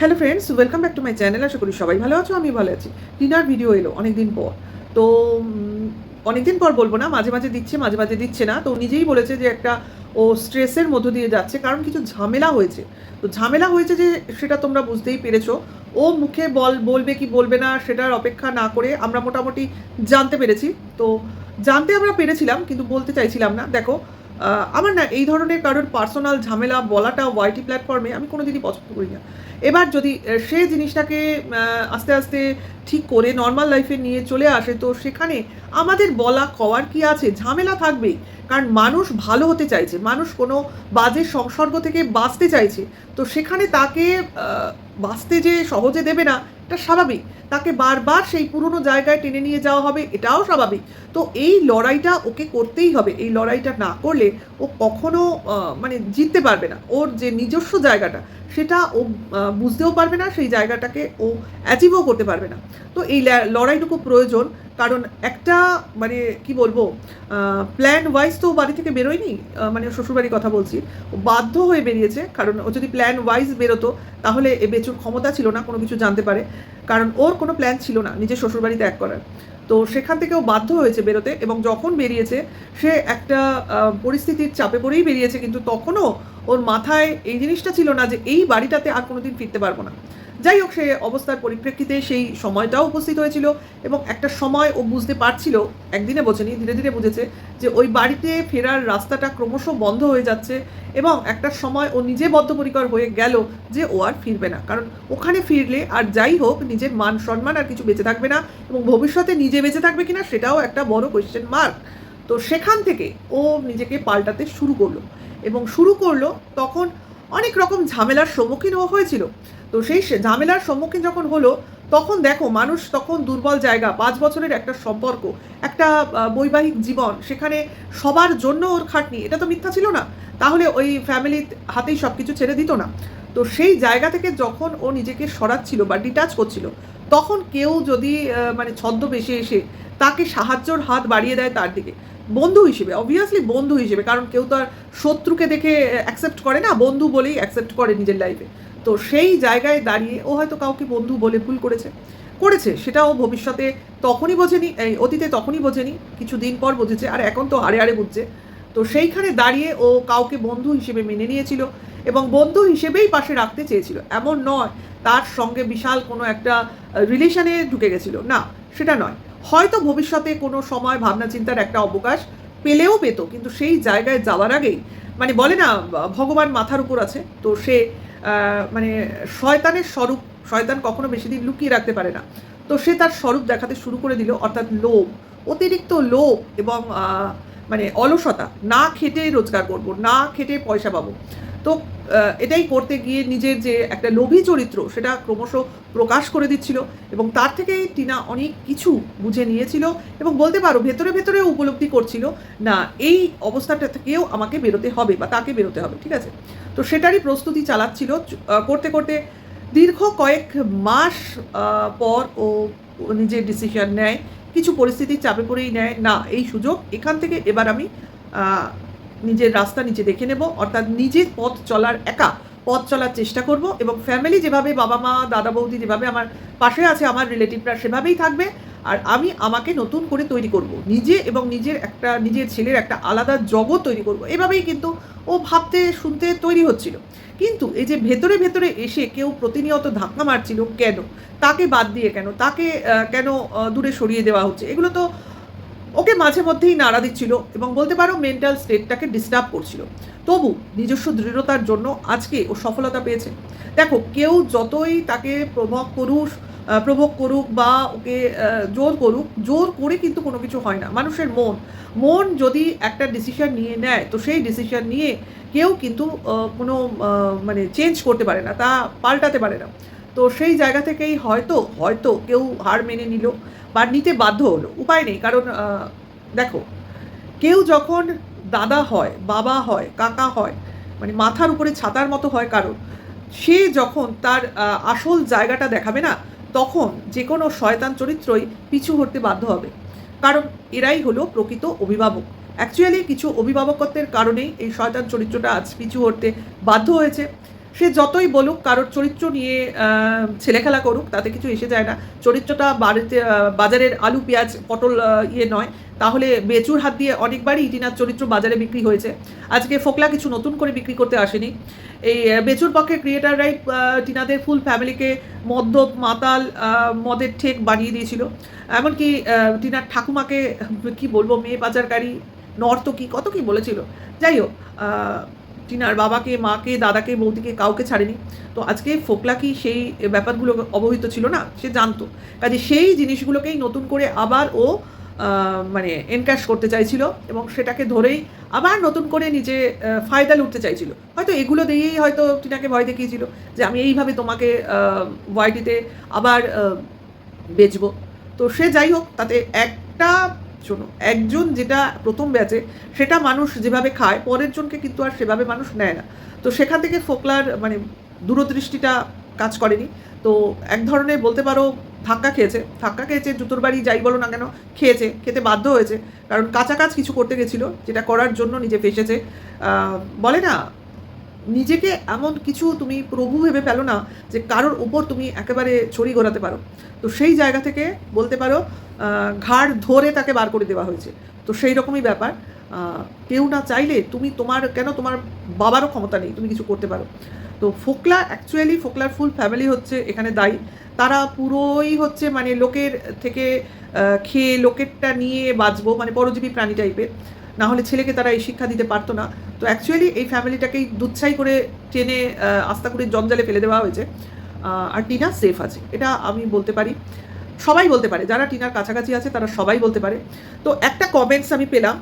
Hello friends welcome back to my channel আশা করি সবাই ভালো আছো, আমি ভালো আছি। ডিনার ভিডিও এলো অনেকদিন পর। তো অনেকদিন পর বলব না, মাঝে মাঝে দিচ্ছে, মাঝে মাঝে দিচ্ছে না। তো নিজেই বলেছে যে একটা, ও স্ট্রেসের মধ্য দিয়ে যাচ্ছে, কারণ কিছু ঝামেলা হয়েছে। তো ঝামেলা হয়েছে যে সেটা তোমরা বুঝতেই পেরেছ। ও মুখে বল, বলবে কি বলবে না, সেটার অপেক্ষা না করে আমরা মোটামুটি জানতে পেরেছি। তো, জানতে আমরা পেরেছিলাম, কিন্তু বলতে চাইছিলাম না। দেখো আমার না এই ধরনের কারোর পার্সোনাল ঝামেলা বলাটা ওয়াইটি প্ল্যাটফর্মে আমি কোনোদিনই পছন্দ করি না। এবার যদি সে জিনিসটাকে আস্তে আস্তে ঠিক করে নর্মাল লাইফে নিয়ে চলে আসে, তো সেখানে আমাদের বলা, কওয়ার কি আছে? ঝামেলা থাকবেই। কারণ মানুষ ভালো হতে চাইছে, মানুষ কোনো বাজে সংসর্গ থেকে বাঁচতে চাইছে। তো সেখানে তাকে বাঁচতে যে সহজে দেবে না এটা স্বাভাবিক। তাকে বারবার সেই পুরনো জায়গায় টেনে নিয়ে যাওয়া হবে, এটাও স্বাভাবিক। তো এই লড়াইটা ওকে করতেই হবে। এই লড়াইটা না করলে ও কখনো মানে জিততে পারবে না। ওর যে নিজস্ব জায়গাটা, সেটা ও বুঝতেও পারবে না, সেই জায়গাটাকে ও অ্যাচিভও করতে পারবে না। তো এই লড়াইটুকু প্রয়োজন। কারণ একটা মানে কি বলব প্ল্যান ওয়াইজ তো বাড়ি থেকে বেরোয়নি মানে শ্বশুরবাড়ির কথা বলছি। ও বাধ্য হয়ে বেরিয়েছে, কারণ ও যদি প্ল্যান ওয়াইজ বেরোতো, তাহলে এ বেচুর ক্ষমতা ছিল না, কোনো কিছু জানতে পারে। কারণ ওর কোনো প্ল্যান ছিল না নিজের শ্বশুরবাড়ি ত্যাগ করার। তো সেখান থেকেও বাধ্য হয়েছে বেরোতে এবং যখন বেরিয়েছে, সে একটা পরিস্থিতির চাপে পড়েই বেরিয়েছে, কিন্তু তখনও ওর মাথায় এই জিনিসটা ছিল না যে এই বাড়িটাতে আর কোনোদিন ফিরতে পারব না। যাই হোক, সে অবস্থার পরিপ্রেক্ষিতে সেই সময়টাও উপস্থিত হয়েছিল এবং একটা সময় ও বুঝতে পারছিল, একদিনে বোঝেনি, ধীরে ধীরে বুঝেছে যে ওই বাড়িতে ফেরার রাস্তাটা ক্রমশ বন্ধ হয়ে যাচ্ছে এবং একটা সময় ও নিজে বদ্ধপরিকর হয়ে গেল যে ও আর ফিরবে না। কারণ ওখানে ফিরলে আর যাই হোক, নিজের মান সম্মান আর কিছু বেঁচে থাকবে না এবং ভবিষ্যতে নিজে বেঁচে থাকবে কিনা সেটাও একটা বড় কোয়েশ্চেন মার্ক তো সেখান থেকে ও নিজেকে পাল্টাতে শুরু করল এবং শুরু করল তখন অনেক রকম ঝামেলার সম্মুখীন ও হয়েছিল। তো সেই ঝামেলার সম্মুখীন যখন হলো, তখন দেখো মানুষ তখন দুর্বল জায়গা, পাঁচ বছরের একটা সম্পর্ক, একটা বৈবাহিক জীবন, সেখানে সবার জন্য ওর খাটনি, এটা তো মিথ্যা ছিল না। তাহলে ওই ফ্যামিলির হাতেই সব কিছু ছেড়ে দিত না। তো সেই জায়গা থেকে যখন ও নিজেকে সরাচ্ছিল বা ডিটাচ করছিল, তখন কেউ যদি মানে ছদ্মবেশে এসে তাকে সাহায্যর হাত বাড়িয়ে দেয় তার দিকে। বন্ধু হিসেবে অবভিয়াসলি বন্ধু হিসেবে, কারণ কেউ তো আর শত্রুকে দেখে অ্যাকসেপ্ট করে না, বন্ধু বলেই অ্যাকসেপ্ট করে নিজের লাইফে তো সেই জায়গায় দাঁড়িয়ে ও হয়তো কাউকে বন্ধু বলে ভুল করেছে। করেছে সেটা ও ভবিষ্যতে তখনই বোঝেনি, এই অতীতে তখনই বোঝেনি কিছু দিন পর বুঝেছে, আর এখন তো আড়ে আড়ে বুঝছে। তো সেইখানে দাঁড়িয়ে ও কাউকে বন্ধু হিসেবে মেনে নিয়েছিল এবং বন্ধু হিসেবেই পাশে রাখতে চেয়েছিল। এমন নয়, তার সঙ্গে বিশাল কোনো একটা রিলেশনে ঢুকে গেছিল। না, সেটা নয়। হয়তো ভবিষ্যতে কোনো সময় ভাবনা চিন্তার একটা অবকাশ পেলেও পেতো, কিন্তু সেই জায়গায় যাওয়ার আগেই মানে বলে না, ভগবান মাথার উপর আছে, তো সে মানে শয়তানের স্বরূপ, শয়তান কখনো বেশি দিন লুকিয়ে রাখতে পারে না। তো সে তার স্বরূপ দেখাতে শুরু করে দিল, অর্থাৎ লোভ, অতিরিক্ত লোভ এবং মানে অলসতা, না খেটে রোজগার করব, না খেটে পয়সা পাবো। তো এটাই করতে গিয়ে নিজের যে একটা লোভী চরিত্র, সেটা ক্রমশ প্রকাশ করে দিচ্ছিল এবং তার থেকেই টিনা অনেক কিছু বুঝে নিয়েছিল এবং বলতে পারো ভেতরে ভেতরে উপলব্ধি করছিল, না, এই অবস্থাটা থেকেও আমাকে বেরোতে হবে বা তাকে বেরোতে হবে। ঠিক আছে? তো সেটারই প্রস্তুতি চালাচ্ছিল করতে করতে দীর্ঘ কয়েক মাস পর ও নিজের ডিসিশন নেয়, কিছু পরিস্থিতির চাপে পড়েই নেয়, না, এই সুযোগ এখান থেকে এবার আমি নিজের রাস্তা নিজে দেখে নেব, অর্থাৎ নিজের পথ চলার একা পথ চলার চেষ্টা করব এবং ফ্যামিলি যেভাবে বাবা মা, দাদা বৌদি যেভাবে আমার পাশে আছে, আমার রিলেটিভরা সেভাবেই থাকবে। আর আমি আমাকে নতুন করে তৈরি করব, নিজে এবং নিজের একটা, নিজের ছেলের একটা আলাদা জগৎ তৈরি করব। এভাবেই কিন্তু ও ভাবতে, শুনতে তৈরি হচ্ছিল। কিন্তু এই যে ভেতরে ভেতরে এসে কেউ প্রতিনিয়ত ধাক্কা মারছিল কেন? তাকে বাদ দিয়ে কেন? তাকে কেন দূরে সরিয়ে দেওয়া হচ্ছে? এগুলো তো ওকে মাঝে মধ্যেই নাড়া দিচ্ছিল এবং বলতে পারো মেন্টাল স্টেটটাকে ডিস্টার্ব করছিল। তবু নিজস্ব দৃঢ়তার জন্য আজকে ও সফলতা পেয়েছে। দেখো, কেউ যতই তাকে প্রভোগ করুক প্রভোগ করুক বা ওকে জোর করুক, জোর করে কিন্তু কোনো কিছু হয় না। মানুষের মন মন যদি একটা ডিসিশন নিয়ে নেয়, তো সেই ডিসিশন নিয়ে কেউ কিন্তু কোনো মানে চেঞ্জ করতে পারে না, তা পাল্টাতে পারে না। তো সেই জায়গা থেকেই হয়তো হয়তো কেউ হার মেনে নিল বা নিতে বাধ্য হলো। উপায় নেই, কারণ দেখো, কেউ যখন দাদা হয়, বাবা হয়, কাকা হয় মানে মাথার উপরে ছাতার মতো হয় কারণ সে যখন তার আসল জায়গাটা দেখাবে না, তখন যে কোনো শয়তান চরিত্রই পিছু হতে বাধ্য হবে। কারণ এরাই হলো প্রকৃত অভিভাবক। অ্যাকচুয়ালি কিছু অভিভাবকত্বের কারণেই এই শয়তান চরিত্রটা আজ পিছু হতে বাধ্য হয়েছে। সে যতই বলুক, কারোর চরিত্র নিয়ে ছেলেখেলা করুক, তাতে কিছু এসে যায় না। চরিত্রটা বাড়িতে বাজারের আলু, পেঁয়াজ, পটল ইয়ে নয়। তাহলে বেচুর হাত দিয়ে অনেকবারই টিনার চরিত্র বাজারে বিক্রি হয়েছে। আজকে ফোকলা কিছু নতুন করে বিক্রি করতে আসেনি। এই বেচুর পক্ষে ক্রিয়েটাররাই টিনাদের ফুল ফ্যামিলিকে মদ্যপ, মাতাল মদের ঠেক বানিয়ে দিয়েছিল। এমনকি টিনার ঠাকুমাকে, কি বলব, মেয়ে পাচারকারী নর্তকী কত কি বলেছিল। যাই হোক টিনার বাবাকে, মাকে, দাদাকে, বৌদিকে কাউকে ছাড়েনি। তো আজকে ফোকলা কি সেই ব্যাপারগুলো অবহিত ছিল না? সে জানতো। কাজে সেই জিনিসগুলোকেই নতুন করে আবার ও মানে এনক্যাশ করতে চাইছিল এবং সেটাকে ধরেই আবার নতুন করে নিজে ফায়দা লুটতে চাইছিল। হয়তো এগুলো দিয়েই হয়তো টিনাকে ভয় দেখিয়েছিল যে আমি এইভাবে তোমাকে ওয়াইটিতে আবার বেচবো। তো সে যাই হোক, তাতে একটা শোনো, একজন যেটা প্রথম ব্যাচে, সেটা মানুষ যেভাবে খায়, পরের জনকে কিন্তু আর সেভাবে মানুষ নেয় না। তো সেখান থেকে ফোকলার মানে দূরদৃষ্টিটা কাজ করেনি। তো এক ধরনের বলতে পারো, ধাক্কা খেয়েছে। ধাক্কা খেয়েছে, জুতোর বাড়ি যাই বলো না কেন, খেয়েছে, খেতে বাধ্য হয়েছে। কারণ কাঁচা কাজ কিছু করতে গেছিল, যেটা করার জন্য নিজে ফেসেছে। বলে না নিজেকে এমন কিছু তুমি প্রভু ভেবে ফেলো না যে কারোর উপর তুমি একেবারে ছড়ি ঘোরাতে পারো। তো সেই জায়গা থেকে বলতে পারো ঘাড় ধরে তাকে বার করে দেওয়া হয়েছে। তো সেই রকমই ব্যাপার। কেউ না চাইলে তুমি তোমার, কেন তোমার বাবারও ক্ষমতা নেই, তুমি কিছু করতে পারো। তো ফোকলা অ্যাকচুয়ালি ফোকলার ফুল ফ্যামিলি হচ্ছে এখানে দায়ী। তারা পুরোই হচ্ছে মানে লোকের থেকে খেয়ে লোকেরটা নিয়ে বাঁচবো মানে পরজীবী প্রাণী টাইপের না হলে ছেলেকে তারা এই শিক্ষা দিতে পারতো না। তো অ্যাকচুয়ালি এই ফ্যামিলিটাকেই দুচ্ছাই করে টেনে আস্তা করে জঞ্জালে ফেলে দেওয়া হয়েছে। আর টিনা সেফ আছে। এটা আমি বলতে পারি। সবাই বলতে পারে। যারা টিনার কাছাকাছি আছে, তারা সবাই বলতে পারে। তো একটা কমেন্টস আমি পেলাম।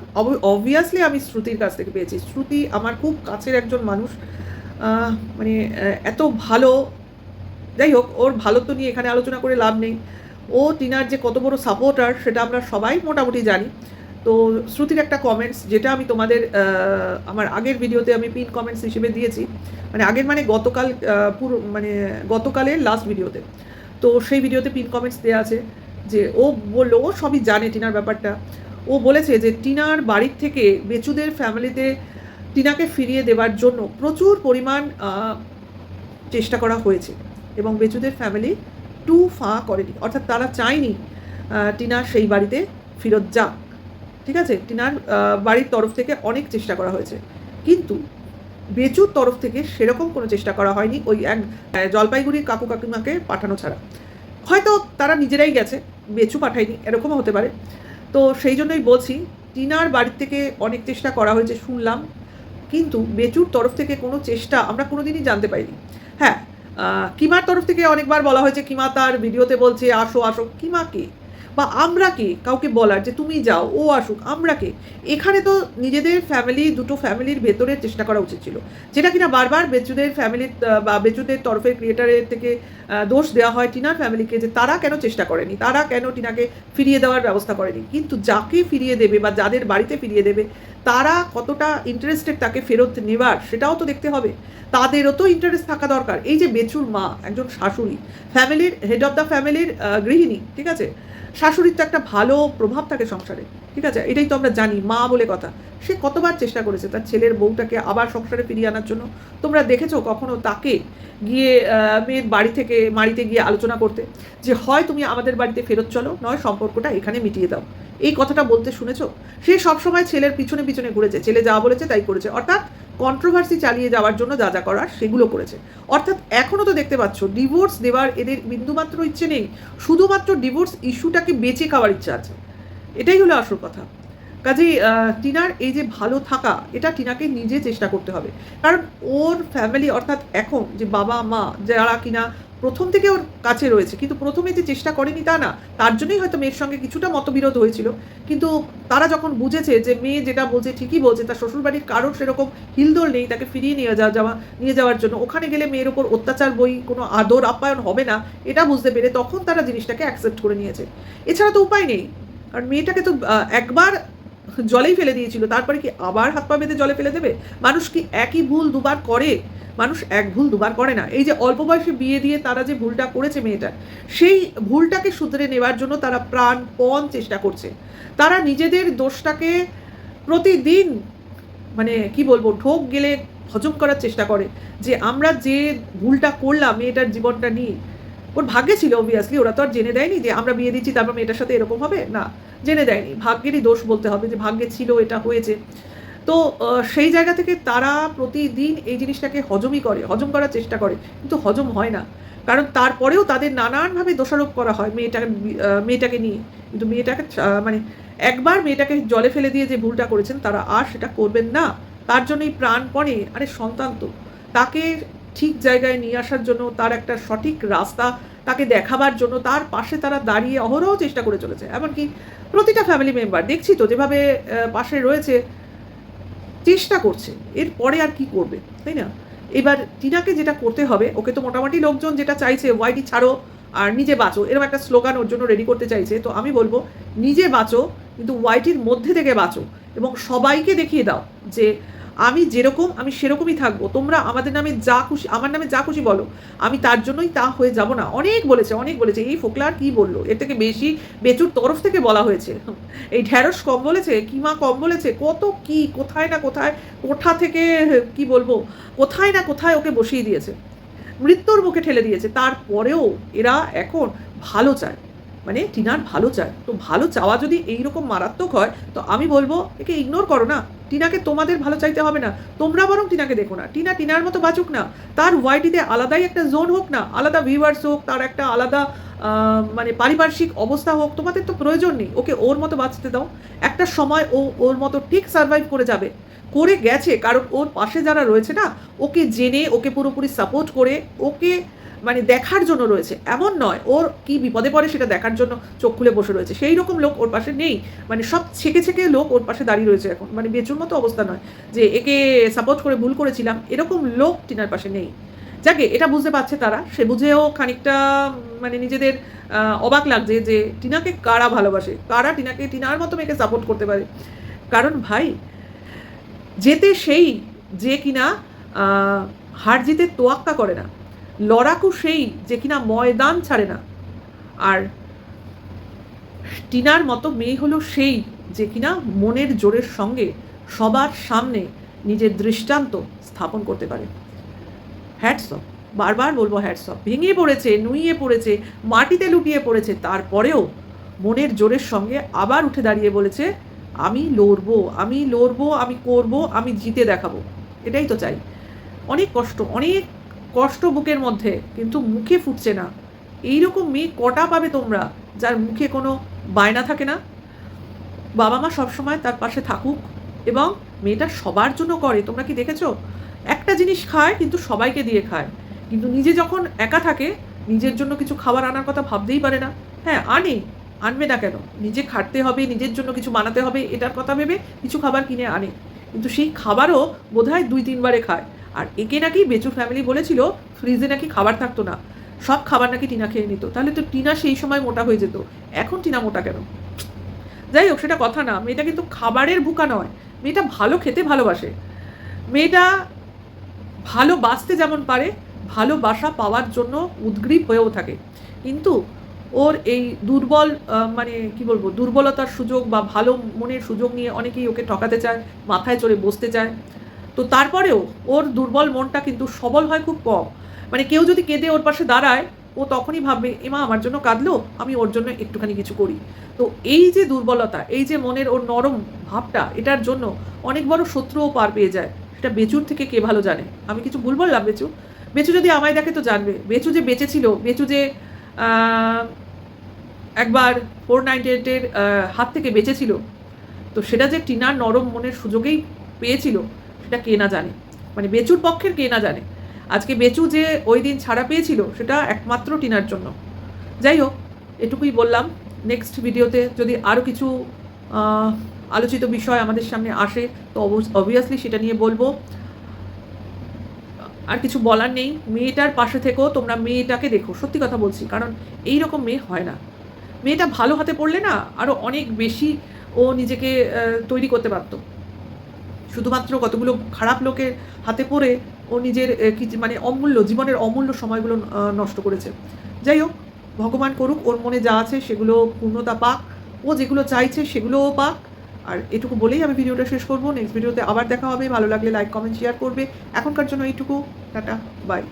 অবভিয়াসলি আমি শ্রুতির কাছ থেকে পেয়েছি। শ্রুতি আমার খুব কাছের একজন মানুষ। মানে এত ভালো। যাই হোক, ওর ভালো তো নিয়ে এখানে আলোচনা করে লাভ নেই। ও টিনার যে কত বড় সাপোর্টার সেটা আমরা সবাই মোটামুটি জানি। তো শ্রুতির একটা কমেন্টস যেটা আমি তোমাদের আমার আগের ভিডিওতে আমি পিন কমেন্টস হিসেবে দিয়েছি। মানে আগের মানে গতকাল পুরো মানে গতকালের লাস্ট ভিডিওতে তো সেই ভিডিওতে পিন কমেন্টস দেওয়া আছে যে, ও বলল, ও সবই জানে টিনার ব্যাপারটা। ও বলেছে যে, টিনার বাড়ির থেকে বেচুদের ফ্যামিলিতে টিনাকে ফিরিয়ে দেওয়ার জন্য প্রচুর পরিমাণ চেষ্টা করা হয়েছে এবং বেচুদের ফ্যামিলি টু ফাঁ করেনি। অর্থাৎ তারা চায়নি টিনা সেই বাড়িতে ফেরত যাক। ঠিক আছে? টিনার বাড়ির তরফ থেকে অনেক চেষ্টা করা হয়েছে। কিন্তু বেচুর তরফ থেকে সেরকম কোনো চেষ্টা করা হয়নি ওই এক জলপাইগুড়ির কাকু কাকিমাকে পাঠানো ছাড়া। হয়তো তারা নিজেরাই গেছে, বেচু পাঠায়নি, এরকমও হতে পারে। তো সেই জন্যই বলছি, টিনার বাড়ির থেকে অনেক চেষ্টা করা হয়েছে, শুনলাম। কিন্তু বেচুর তরফ থেকে কোনো চেষ্টা আমরা কোনোদিনই জানতে পারিনি। হ্যাঁ কিমার তরফ থেকে অনেকবার বলা হয়েছে, কিমা তার ভিডিওতে বলছে, আসো আসো। কিমা কে? বা আমরা কে? কাউকে বলার যে তুমি যাও, ও আসুক, আমরা কে? এখানে তো নিজেদের ফ্যামিলি দুটো ফ্যামিলির ভেতরে চেষ্টা করা উচিত ছিল। যেটা কিনা বারবার বেচুদের ফ্যামিলির বা বেচুদের তরফের ক্রিয়েটারের থেকে দোষ দেওয়া হয় টিনার ফ্যামিলিকে যে তারা কেন চেষ্টা করেনি? তারা কেন টিনাকে ফিরিয়ে দেওয়ার ব্যবস্থা করেনি? কিন্তু যাকে ফিরিয়ে দেবে বা যাদের বাড়িতে ফিরিয়ে দেবে, তারা কতটা ইন্টারেস্টেড তাকে ফেরত নেবার, সেটাও তো দেখতে হবে। তাদেরও তো ইন্টারেস্ট থাকা দরকার। এই যে বেচুর মা, একজন শাশুড়ি ফ্যামিলির হেড অফ দ্য ফ্যামিলির গৃহিণী, ঠিক আছে? শাশুড়ির তো একটা ভালো প্রভাব থাকে সংসারে, ঠিক আছে? এটাই তো আমরা জানি, মা বলে কথা। সে কতবার চেষ্টা করেছে তার ছেলের বউটাকে আবার সংসারে ফিরিয়ে আনার জন্য? তোমরা দেখেছ কখনো তাকে গিয়ে মেয়ের বাড়ি থেকে বাড়িতে গিয়ে আলোচনা করতে? যে, হয় তুমি আমাদের বাড়িতে ফেরত চলো, নয় সম্পর্কটা এখানে মিটিয়ে দাও। এই কথাটা বলতে শুনেছো? সে সবসময় ছেলের পিছনে পিছনে ঘুরেছে, ছেলে যা বলেছে তাই করেছে। অর্থাৎ কন্ট্রোভার্সি চালিয়ে যাওয়ার জন্য যা যা করার সেগুলো করেছে। অর্থাৎ এখনও তো দেখতে পাচ্ছ ডিভোর্স দেওয়ার এদের বিন্দুমাত্র ইচ্ছে নেই, শুধুমাত্র ডিভোর্স ইস্যুটাকে বেঁচে খাওয়ার ইচ্ছা আছে। এটাই হলো আসল কথা। কাজেই টিনার এই যে ভালো থাকা, এটা টিনাকে নিজে চেষ্টা করতে হবে। কারণ ওর ফ্যামিলি অর্থাৎ এখন যে বাবা মা যারা কিনা প্রথম থেকে ওর কাছে রয়েছে। কিন্তু প্রথমে যে চেষ্টা করেনি তা না। তার জন্যই হয়তো মেয়ের সঙ্গে কিছুটা মতবিরোধ হয়েছিল। কিন্তু তারা যখন বুঝেছে যে মেয়ে যেটা বলছে, ঠিকই বলছে, তার শ্বশুরবাড়ির কারোর সেরকম হিলদোল নেই তাকে ফিরিয়ে নিয়ে যাওয়া যাওয়া, নিয়ে যাওয়ার জন্য, ওখানে গেলে মেয়ের ওপর অত্যাচার বই, কোনো আদর, আপ্যায়ন হবে না, এটা বুঝতে পেরে তখন তারা জিনিসটাকে অ্যাকসেপ্ট করে নিয়েছে। এছাড়া তো উপায় নেই। কারণ মেয়েটাকে তো একবার জলেই ফেলে দিয়েছিল। তারপরে কি আবার হাত পা বেঁধে জলে ফেলে দেবে? মানুষ কি একই ভুল দুবার করে? মানুষ এক ভুল দুবার করে না। এই যে অল্প বয়সে বিয়ে দিয়ে তারা যে ভুলটা করেছে মেয়েটার সেই ভুলটাকে শুধরে নেওয়ার জন্য তারা প্রাণপণ চেষ্টা করছে। তারা নিজেদের দোষটাকে প্রতিদিন মানে কি বলব, ঢোক গেলে হজম করার চেষ্টা করে যে আমরা যে ভুলটা করলাম মেয়েটার জীবনটা নিয়ে ওর ভাগ্যে ছিল অবভিয়াসলি ওরা তো আর জেনে দেয়নি যে আমরা বিয়ে দিচ্ছি, তারপর মেয়েটার সাথে এরকম হবে? না, জেনে দেয়নি। ভাগ্যেরই দোষ বলতে হবে যে ভাগ্যে ছিল, এটা হয়েছে। তো সেই জায়গা থেকে তারা প্রতিদিন এই জিনিসটাকে হজমই করে, হজম করার চেষ্টা করে, কিন্তু হজম হয় না। কারণ তারপরেও তাদের নানানভাবে দোষারোপ করা হয় মেয়েটাকে মেয়েটাকে নিয়ে। কিন্তু মেয়েটাকে মানে একবার মেয়েটাকে জলে ফেলে দিয়ে যে ভুলটা করেছেন, তারা আর সেটা করবেন না। তার জন্যই প্রাণপণে, আরে সন্তান তো, তাকে ঠিক জায়গায় নিয়ে আসার জন্য তার একটা সঠিক রাস্তা, তাকে দেখাবার জন্য তার পাশে তারা দাঁড়িয়ে অহরহ চেষ্টা করে চলেছে। এমনকি প্রতিটা ফ্যামিলি মেম্বার দেখছি তো যেভাবে পাশে রয়েছে, চেষ্টা করছে। এরপরে আর কি করবে, তাই না? এবার টিনাকে যেটা করতে হবে, ওকে তো মোটামুটি লোকজন যেটা চাইছে, ওয়াইডি ছাড়ো আর নিজে বাঁচো। এরকম একটা স্লোগান ওর জন্য রেডি করতে চাইছে। তো আমি বলব, নিজে বাঁচো, কিন্তু ওয়াইটির মধ্যে থেকে বাঁচো এবং সবাইকে দেখিয়ে দাও যে আমি যেরকম, আমি সেরকমই থাকব। তোমরা আমাদের নামে যা খুশি, আমার নামে যা খুশি বলো। আমি তার জন্যই তা হয়ে যাব না। অনেক বলেছে অনেক বলেছে। এই ফোকলা কি বলল? এর থেকে বেশি বেচুর তরফ থেকে বলা হয়েছে। এই ঢ্যাঁড়স কম বলেছে, কিমা কম বলেছে, কত কি, কোথায় না কোথায় কোঠা থেকে, কি বলব, কোথায় না কোথায় ওকে বসিয়ে দিয়েছে। মৃত্যুর মুখে ঠেলে দিয়েছে। তারপরেও এরা এখন ভালো চায়। মানে টিনার ভালো চায়। তো ভালো চাওয়া যদি এইরকম মারাত্মক হয়, তো আমি বলব, একে ইগনোর করো না। টিনাকে তোমাদের ভালো চাইতে হবে না। তোমরা বরং টিনাকে দেখো না। টিনা টিনার মতো বাঁচুক না। তার ওয়াইটিতে আলাদাই একটা জোন হোক না, আলাদা ভিউয়ার্স হোক, তার একটা আলাদা মানে পারিপার্শ্বিক অবস্থা হোক, তোমাদের তো প্রয়োজন নেই। ওকে ওর মতো বাঁচতে দাও। একটা সময় ও, ওর মতো ঠিক সার্ভাইভ করে যাবে। করে গেছে, কারণ ওর পাশে যারা রয়েছে না, ওকে জেনে, ওকে পুরোপুরি সাপোর্ট করে, ওকে মানে দেখার জন্য রয়েছে। এমন নয়, ওর কি বিপদে পড়ে সেটা দেখার জন্য চোখ খুলে বসে রয়েছে। সেই রকম লোক ওর পাশে নেই। মানে সব ছেকে ছেকে লোক ওর পাশে দাঁড়িয়ে রয়েছে এখন। মানে বেচুর মতো অবস্থা নয় যে একে সাপোর্ট করে ভুল করেছিলাম, এরকম লোক টিনার পাশে নেই। যাকে এটা বুঝতে পারছে তারা। সে বুঝেও খানিকটা মানে নিজেদের অবাক লাগছে যে টিনাকে কারা ভালোবাসে? কারা টিনাকে, টিনার মতো মেয়েকে সাপোর্ট করতে পারে? কারণ ভাই, যেতে সেই যে কিনা হার জিতে তোয়াক্কা করে না। লড়াকু সেই যে কিনা ময়দান ছাড়ে না। আর টিনার মতো মেয়ে হলো সেই যে কিনা মনের জোরের সঙ্গে সবার সামনে নিজের দৃষ্টান্ত স্থাপন করতে পারে। হ্যাটসঅপ বারবার বলব হ্যাটসঅপ ভেঙে পড়েছে, নুইয়ে পড়েছে, মাটিতে লুটিয়ে পড়েছে, তারপরেও মনের জোরের সঙ্গে আবার উঠে দাঁড়িয়ে বলেছে, আমি লড়বো আমি লড়বো, আমি করব, আমি জিতে দেখাবো। এটাই তো চাই। অনেক কষ্ট, অনেক কষ্ট বুকের মধ্যে, কিন্তু মুখে ফুটছে না। এইরকম মেয়ে কটা পাবে তোমরা, যার মুখে কোনো বায়না থাকে না? বাবা মা সবসময় তার পাশে থাকুক এবং মেয়েটা সবার জন্য করে। তোমরা কি দেখেছ? একটা জিনিস খায়, কিন্তু সবাইকে দিয়ে খায়। কিন্তু নিজে যখন একা থাকে, নিজের জন্য কিছু খাবার আনার কথা ভাবতেই পারে না। হ্যাঁ আনে, আনবে না কেন? নিজে খাটতে হবে, নিজের জন্য কিছু বানাতে হবে, এটার কথা ভেবে কিছু খাবার কিনে আনে। কিন্তু সেই খাবারও বোধহয় দুই তিনবারে খায়। আর একে নাকি বেচুর ফ্যামিলি বলেছিল ফ্রিজে নাকি খাবার থাকতো না। সব খাবার নাকি টিনা খেয়ে নিত। তাহলে তো টিনা সেই সময় মোটা হয়ে যেত। এখন টিনা মোটা কেন? যাই হোক, সেটা কথা না। মেয়েটা কিন্তু খাবারের ভুকা নয়। মেয়েটা ভালো খেতে ভালোবাসে। মেয়েটা ভালোবাসতে যেমন পারে, ভালোবাসা পাওয়ার জন্য উদ্গ্রীব হয়েও থাকে। কিন্তু ওর এই দুর্বল মানে কি বলব, দুর্বলতার সুযোগ বা ভালো মনের সুযোগ নিয়ে অনেকেই ওকে ঠকাতে চায়, মাথায় চড়ে বসতে চায়। তো তারপরেও ওর দুর্বল মনটা কিন্তু সবল হয় খুব কম। মানে কেউ যদি কেঁদে ওর পাশে দাঁড়ায়, ও তখনই ভাববে এমা আমার জন্য কাঁদলো, আমি ওর জন্য একটুখানি কিছু করি। তো এই যে দুর্বলতা, এই যে মনের ওর নরম ভাবটা, এটার জন্য অনেক বড় শত্রুও পার পেয়ে যায়। সেটা বেচুর থেকে কে ভালো জানে? আমি কিছু ভুল বললাম, বেচু? বেচু যদি আমায় দেখে তো জানবে। বেচু যে বেঁচেছিল, বেচু যে একবার ফোর নাইনটি এইটের হাত থেকে বেঁচেছিল, তো সেটা যে টিনার নরম মনের সুযোগেই পেয়েছিল সেটা কে না জানে। মানে বেচুর পক্ষের কে না জানে। আজকে বেচু যে ওই দিন ছাড়া পেয়েছিল, সেটা একমাত্র টিনার জন্য। যাই হোক, এটুকুই বললাম। নেক্সট ভিডিওতে যদি আরও কিছু আলোচিত বিষয় আমাদের সামনে আসে, তো অবভিয়াসলি সেটা নিয়ে বলব। আর কিছু বলার নেই। মেয়েটার পাশে থেকেও তোমরা মেয়েটাকে দেখো। সত্যি কথা বলছি, কারণ এই রকম মেয়ে হয় না। মেয়েটা ভালো হাতে পড়লে না আরও অনেক বেশি ও নিজেকে তৈরি করতে পারতো। শুধুমাত্র কতগুলো খারাপ লোকের হাতে পড়ে ও নিজের মানে অমূল্য, জীবনের অমূল্য সময়গুলো নষ্ট করেছে। যাই হোক, ভগবান করুক, ওর মনে যা আছে সেগুলো পূর্ণতা পাক। ও যেগুলো চাইছে সেগুলোও পাক। আর এটুকু বলেই আমি ভিডিওটা শেষ করব। নেক্সট ভিডিওতে আবার দেখা হবে। ভালো লাগলে লাইক কমেন্ট শেয়ার করবে। এখনকার জন্য এইটুকু। Tata bye